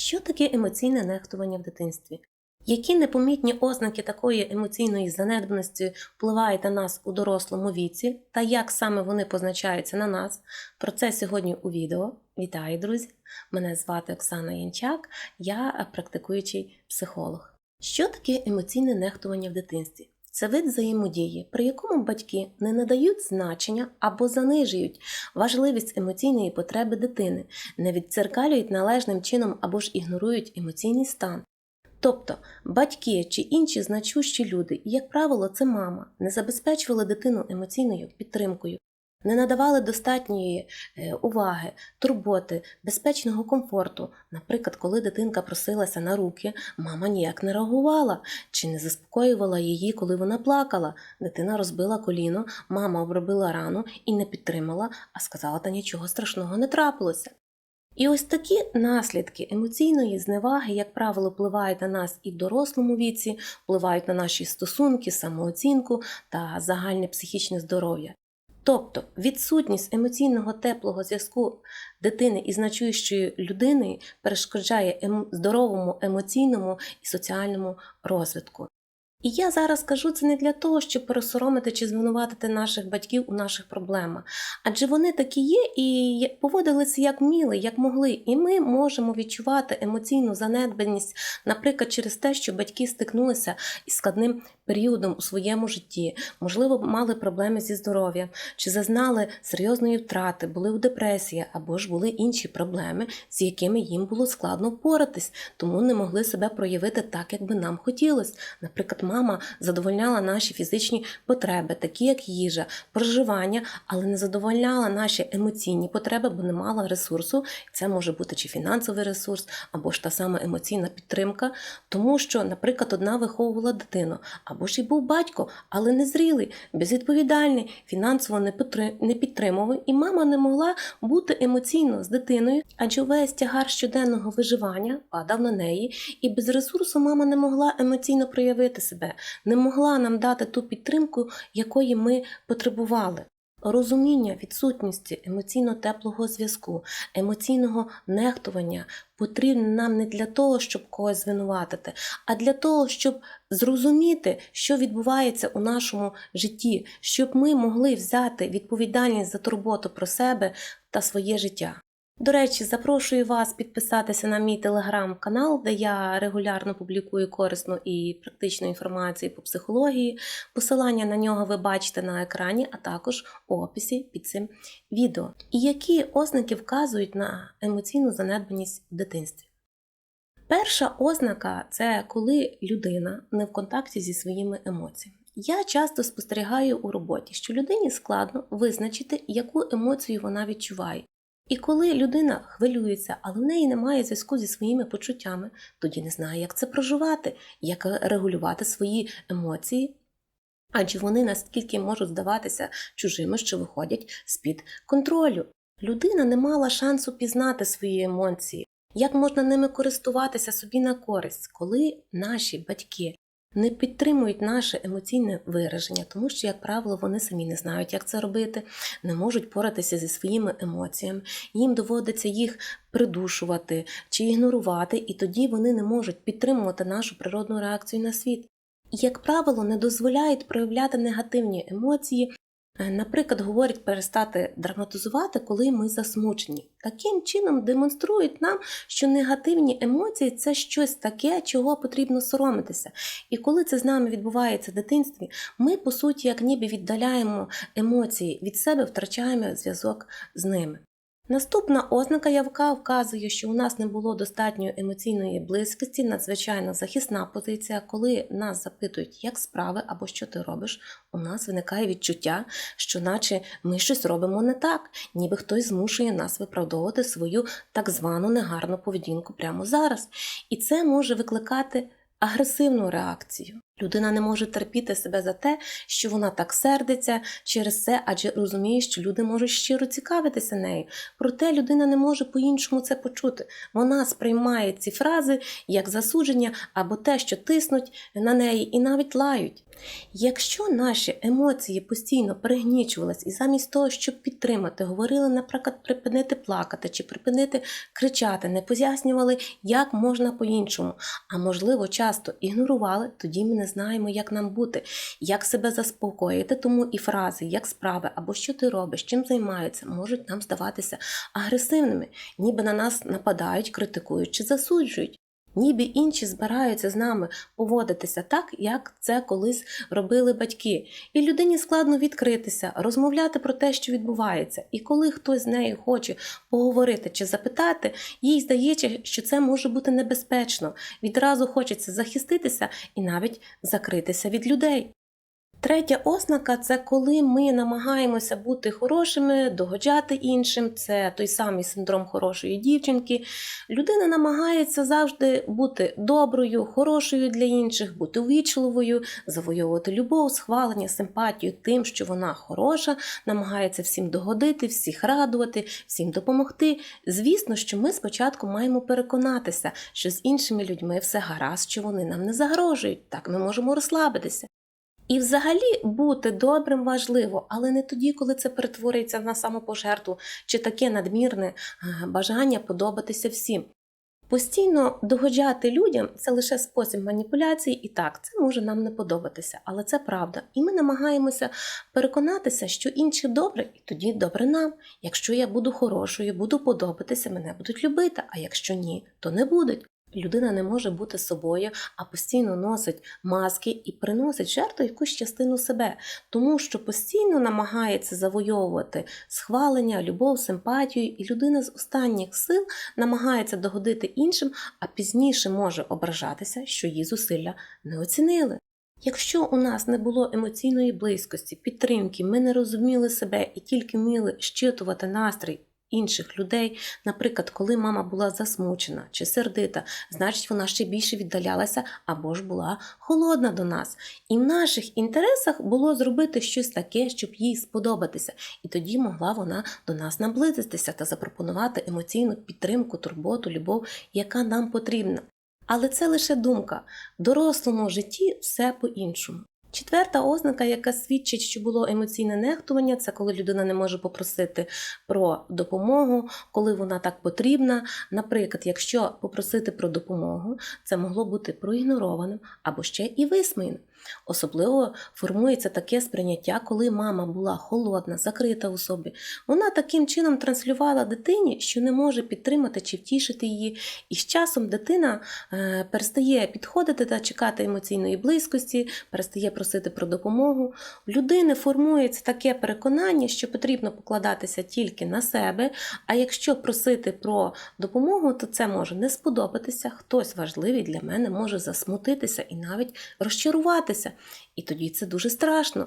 Що таке емоційне нехтування в дитинстві? Які непомітні ознаки такої емоційної занедбаності впливають на нас у дорослому віці, та як саме вони позначаються на нас? Про це сьогодні у відео. Вітаю, друзі! Мене звати Оксана Янчак, я практикуючий психолог. Що таке емоційне нехтування в дитинстві? Це вид взаємодії, при якому батьки не надають значення або занижують важливість емоційної потреби дитини, не відцеркалюють належним чином або ж ігнорують емоційний стан. Тобто батьки чи інші значущі люди, як правило, це мама, не забезпечували дитину емоційною підтримкою, не надавали достатньої е, уваги, турботи, безпечного комфорту. Наприклад, коли дитинка просилася на руки, мама ніяк не реагувала чи не заспокоювала її, коли вона плакала. Дитина розбила коліно, мама обробила рану і не підтримала, а сказала, та нічого страшного не трапилося. І ось такі наслідки емоційної зневаги, як правило, впливають на нас і в дорослому віці, впливають на наші стосунки, самооцінку та загальне психічне здоров'я. Тобто відсутність емоційного теплого зв'язку дитини із значущою людиною перешкоджає ем... здоровому емоційному і соціальному розвитку. І я зараз кажу це не для того, щоб пересоромити чи звинуватити наших батьків у наших проблемах, адже вони такі є і поводилися як вміли, як могли, і ми можемо відчувати емоційну занедбаність, наприклад, через те, що батьки стикнулися із складним періодом у своєму житті, можливо, мали проблеми зі здоров'ям, чи зазнали серйозної втрати, були у депресії, або ж були інші проблеми, з якими їм було складно впоратись, тому не могли себе проявити так, як би нам хотілося. Наприклад, мама задовольняла наші фізичні потреби, такі як їжа, проживання, але не задовольняла наші емоційні потреби, бо не мала ресурсу. Це може бути чи фінансовий ресурс, або ж та сама емоційна підтримка, тому що, наприклад, одна виховувала дитину, або ж і був батько, але незрілий, безвідповідальний, фінансово не підтримував, і мама не могла бути емоційно з дитиною, адже весь тягар щоденного виживання падав на неї, і без ресурсу мама не могла емоційно проявити себе, не могла нам дати ту підтримку, якої ми потребували. Розуміння відсутності емоційно теплого зв'язку, емоційного нехтування потрібне нам не для того, щоб когось звинуватити, а для того, щоб зрозуміти, що відбувається у нашому житті, щоб ми могли взяти відповідальність за турботу про себе та своє життя. До речі, запрошую вас підписатися на мій телеграм-канал, де я регулярно публікую корисну і практичну інформацію по психології. Посилання на нього ви бачите на екрані, а також у описі під цим відео. І які ознаки вказують на емоційну занедбаність в дитинстві? Перша ознака це коли людина не в контакті зі своїми емоціями. Я часто спостерігаю у роботі, що людині складно визначити, яку емоцію вона відчуває. І коли людина хвилюється, але в неї немає зв'язку зі своїми почуттями, тоді не знає, як це проживати, як регулювати свої емоції. Адже вони наскільки можуть здаватися чужими, що виходять з-під контролю. Людина не мала шансу пізнати свої емоції, як можна ними користуватися собі на користь, коли наші батьки не підтримують наше емоційне вираження, тому що, як правило, вони самі не знають, як це робити, не можуть поратися зі своїми емоціями, їм доводиться їх придушувати чи ігнорувати, і тоді вони не можуть підтримувати нашу природну реакцію на світ. І, як правило, не дозволяють проявляти негативні емоції. Наприклад, говорять перестати драматизувати, коли ми засмучені. Таким чином демонструють нам, що негативні емоції це щось таке, чого потрібно соромитися. І коли це з нами відбувається в дитинстві, ми, по суті, як ніби віддаляємо емоції від себе, втрачаємо зв'язок з ними. Наступна ознака явка вказує, що у нас не було достатньої емоційної близькості, надзвичайно захисна позиція. Коли нас запитують, як справи або що ти робиш, у нас виникає відчуття, що наче ми щось робимо не так, ніби хтось змушує нас виправдовувати свою так звану негарну поведінку прямо зараз. І це може викликати агресивну реакцію. Людина не може терпіти себе за те, що вона так сердиться через це, адже розуміє, що люди можуть щиро цікавитися нею. Проте людина не може по-іншому це почути. Вона сприймає ці фрази як засудження або те, що тиснуть на неї, і навіть лають. Якщо наші емоції постійно пригнічувались і замість того, щоб підтримати, говорили, наприклад, припинити плакати чи припинити кричати, не пояснювали, як можна по-іншому, а можливо, часто ігнорували, тоді ми не знаємо, як нам бути, як себе заспокоїти. Тому і фрази, як справи, або що ти робиш, чим займаються, можуть нам здаватися агресивними, ніби на нас нападають, критикують чи засуджують. Ніби інші збираються з нами поводитися так, як це колись робили батьки. І людині складно відкритися, розмовляти про те, що відбувається. І коли хтось з нею хоче поговорити чи запитати, їй здається, що це може бути небезпечно. Відразу хочеться захиститися і навіть закритися від людей. Третя ознака це коли ми намагаємося бути хорошими, догоджати іншим. Це той самий синдром хорошої дівчинки. Людина намагається завжди бути доброю, хорошою для інших, бути увічливою, завоювати любов, схвалення, симпатію тим, що вона хороша, намагається всім догодити, всіх радувати, всім допомогти. Звісно, що ми спочатку маємо переконатися, що з іншими людьми все гаразд, що вони нам не загрожують. Так ми можемо розслабитися. І взагалі бути добрим важливо, але не тоді, коли це перетворюється на самопожертву чи таке надмірне е, бажання подобатися всім. Постійно догоджати людям це лише спосіб маніпуляції, і так, це може нам не подобатися, але це правда. І ми намагаємося переконатися, що інші добре, і тоді добре нам. Якщо я буду хорошою, буду подобатися, мене будуть любити, а якщо ні, то не будуть. Людина не може бути собою, а постійно носить маски і приносить жертву якусь частину себе, тому що постійно намагається завойовувати схвалення, любов, симпатію, і людина з останніх сил намагається догодити іншим, а пізніше може ображатися, що її зусилля не оцінили. Якщо у нас не було емоційної близькості, підтримки, ми не розуміли себе і тільки вміли щитувати настрій інших людей, наприклад, коли мама була засмучена чи сердита, значить вона ще більше віддалялася або ж була холодна до нас. І в наших інтересах було зробити щось таке, щоб їй сподобатися, і тоді могла вона до нас наблизитися та запропонувати емоційну підтримку, турботу, любов, яка нам потрібна. Але це лише думка. В дорослому житті все по-іншому. Четверта ознака, яка свідчить, що було емоційне нехтування, це коли людина не може попросити про допомогу, коли вона так потрібна. Наприклад, якщо попросити про допомогу, це могло бути проігнорованим або ще і висміяним. Особливо формується таке сприйняття, коли мама була холодна, закрита у собі. Вона таким чином транслювала дитині, що не може підтримати чи втішити її. І з часом дитина е, перестає підходити та чекати емоційної близькості, перестає просити про допомогу. В людини формується таке переконання, що потрібно покладатися тільки на себе. А якщо просити про допомогу, то це може не сподобатися. Хтось важливий для мене може засмутитися і навіть розчарувати. І тоді це дуже страшно.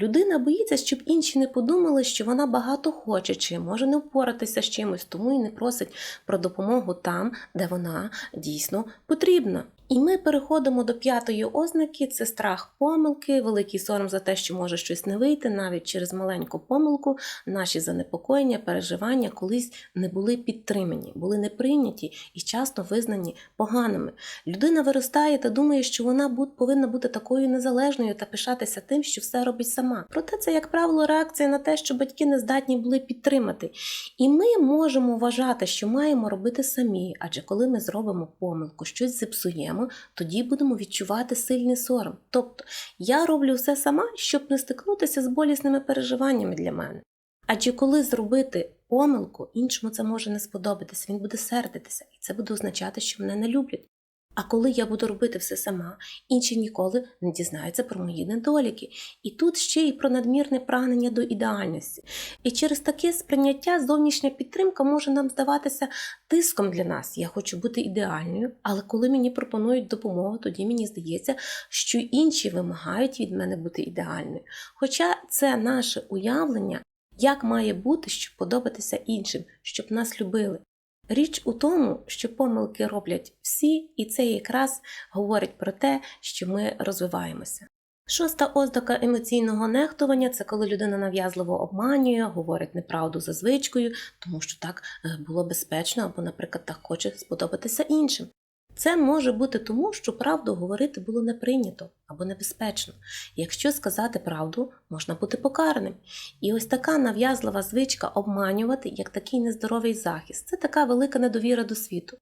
Людина боїться, щоб інші не подумали, що вона багато хоче, чи може не впоратися з чимось, тому і не просить про допомогу там, де вона дійсно потрібна. І ми переходимо до п'ятої ознаки: це страх помилки, великий сором за те, що може щось не вийти, навіть через маленьку помилку, наші занепокоєння, переживання колись не були підтримані, були не прийняті і часто визнані поганими. Людина виростає та думає, що вона повинна бути такою незалежною та пишатися тим, що все робить сама. Проте це, як правило, реакція на те, що батьки не здатні були підтримати. І ми можемо вважати, що маємо робити самі, адже коли ми зробимо помилку, щось зіпсуємо тоді будемо відчувати сильний сором. Тобто я роблю все сама, щоб не стикнутися з болісними переживаннями для мене. Адже коли зробити помилку, іншому це може не сподобатися, він буде сердитися, і це буде означати, що мене не люблять. А коли я буду робити все сама, інші ніколи не дізнаються про мої недоліки. І тут ще й про надмірне прагнення до ідеальності. І через таке сприйняття зовнішня підтримка може нам здаватися тиском для нас. Я хочу бути ідеальною, але коли мені пропонують допомогу, тоді мені здається, що інші вимагають від мене бути ідеальною. Хоча це наше уявлення, як має бути, щоб подобатися іншим, щоб нас любили. Річ у тому, що помилки роблять всі, і це якраз говорить про те, що ми розвиваємося. Шоста ознака емоційного нехтування це коли людина нав'язливо обманює, говорить неправду за звичкою, тому що так е, було безпечно, або, наприклад, так хоче сподобатися іншим. Це може бути тому, що правду говорити було не прийнято або небезпечно. Якщо сказати правду, можна бути покараним. І ось така нав'язлива звичка обманювати як такий нездоровий захист це така велика недовіра до світу.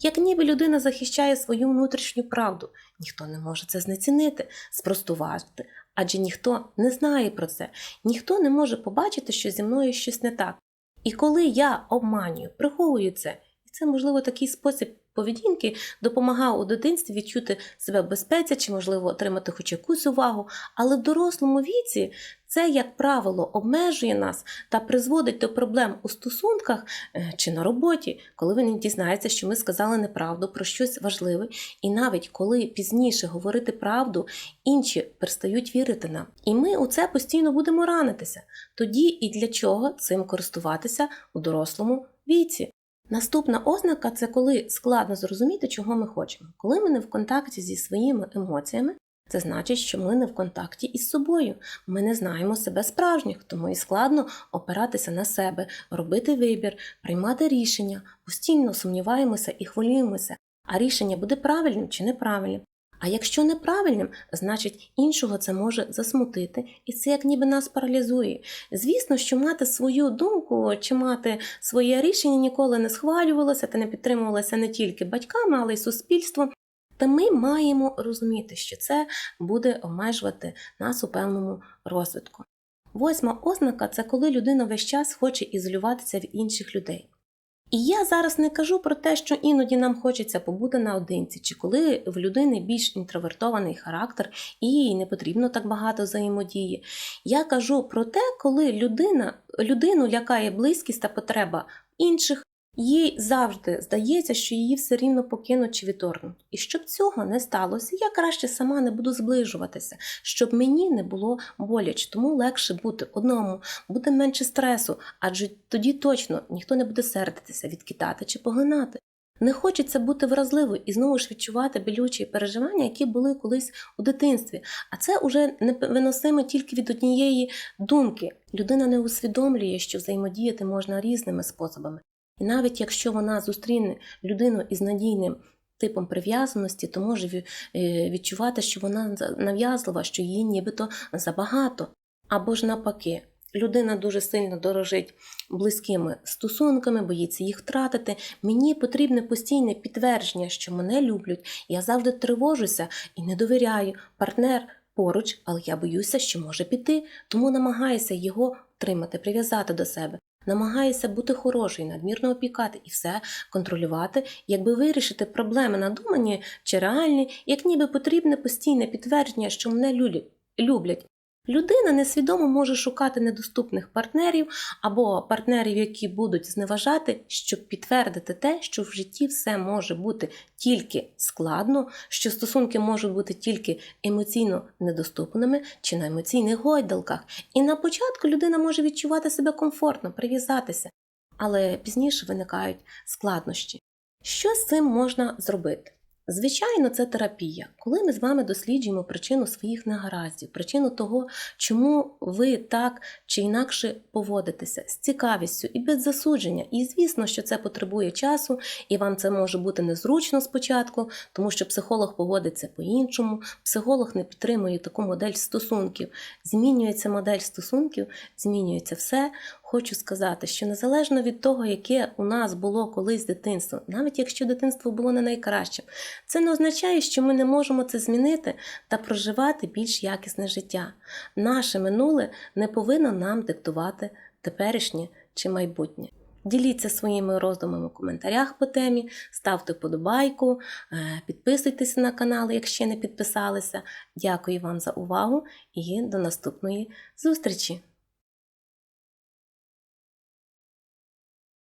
Як ніби людина захищає свою внутрішню правду, ніхто не може це знецінити, спростувати, адже ніхто не знає про це, ніхто не може побачити, що зі мною щось не так. І коли я обманюю, приховую це, це, можливо, такий спосіб поведінки допомагав у дитинстві відчути себе в безпеці чи, можливо, отримати хоч якусь увагу, але в дорослому віці це, як правило, обмежує нас та призводить до проблем у стосунках е, чи на роботі, коли він дізнається, що ми сказали неправду про щось важливе, і навіть коли пізніше говорити правду, інші перестають вірити нам. І ми у це постійно будемо ранитися. Тоді і для чого цим користуватися у дорослому віці. Наступна ознака це коли складно зрозуміти, чого ми хочемо. Коли ми не в контакті зі своїми емоціями, це значить, що ми не в контакті із собою. Ми не знаємо себе справжніх, тому і складно опиратися на себе, робити вибір, приймати рішення, постійно сумніваємося і хвилюємося, а рішення буде правильним чи неправильним. А якщо неправильним, значить іншого це може засмутити, і це як ніби нас паралізує. Звісно, що мати свою думку чи мати своє рішення ніколи не схвалювалося та не підтримувалося не тільки батьками, але й суспільством. Та ми маємо розуміти, що це буде обмежувати нас у певному розвитку. Восьма ознака це коли людина весь час хоче ізолюватися від інших людей. І я зараз не кажу про те, що іноді нам хочеться побути наодинці, чи коли в людини більш інтровертований характер і не потрібно так багато взаємодії. Я кажу про те, коли людина, людину лякає близькість та потреба інших, їй завжди здається, що її все рівно покинуть чи відторгнуть. І щоб цього не сталося, я краще сама не буду зближуватися, щоб мені не було боляче, тому легше бути одному, буде менше стресу, адже тоді точно ніхто не буде сердитися, відкидати чи поглинати. Не хочеться бути вразливою і знову ж відчувати болючі переживання, які були колись у дитинстві. А це уже невиносимо тільки від однієї думки. Людина не усвідомлює, що взаємодіяти можна різними способами. І навіть якщо вона зустріне людину із надійним типом прив'язаності, то може е, відчувати, що вона нав'язлива, що її нібито забагато. Або ж навпаки, людина дуже сильно дорожить близькими стосунками, боїться їх втратити. Мені потрібне постійне підтвердження, що мене люблять. Я завжди тривожуся і не довіряю. Партнер поруч, але я боюся, що може піти, тому намагаюся його втримати, прив'язати до себе. Намагаюся бути хорошою, надмірно опікати і все контролювати, якби вирішити проблеми надумані чи реальні, як ніби потрібне постійне підтвердження, що мене люблять. Людина несвідомо може шукати недоступних партнерів або партнерів, які будуть зневажати, щоб підтвердити те, що в житті все може бути тільки складно, що стосунки можуть бути тільки емоційно недоступними чи на емоційних гойдалках. І на початку людина може відчувати себе комфортно, прив'язатися, але пізніше виникають складнощі. Що з цим можна зробити? Звичайно, це терапія. Коли ми з вами досліджуємо причину своїх негараздів, причину того, чому ви так чи інакше поводитеся з цікавістю і без засудження. І звісно, що це потребує часу, і вам це може бути незручно спочатку, тому що психолог поводиться по-іншому, психолог не підтримує таку модель стосунків. Змінюється модель стосунків, змінюється все. Хочу сказати, що незалежно від того, яке у нас було колись дитинство, навіть якщо дитинство було не найкращим, це не означає, що ми не можемо це змінити та проживати більш якісне життя. Наше минуле не повинно нам диктувати теперішнє чи майбутнє. Діліться своїми роздумами у коментарях по темі, ставте вподобайку, е, підписуйтеся на канал, якщо не підписалися. Дякую вам за увагу і до наступної зустрічі!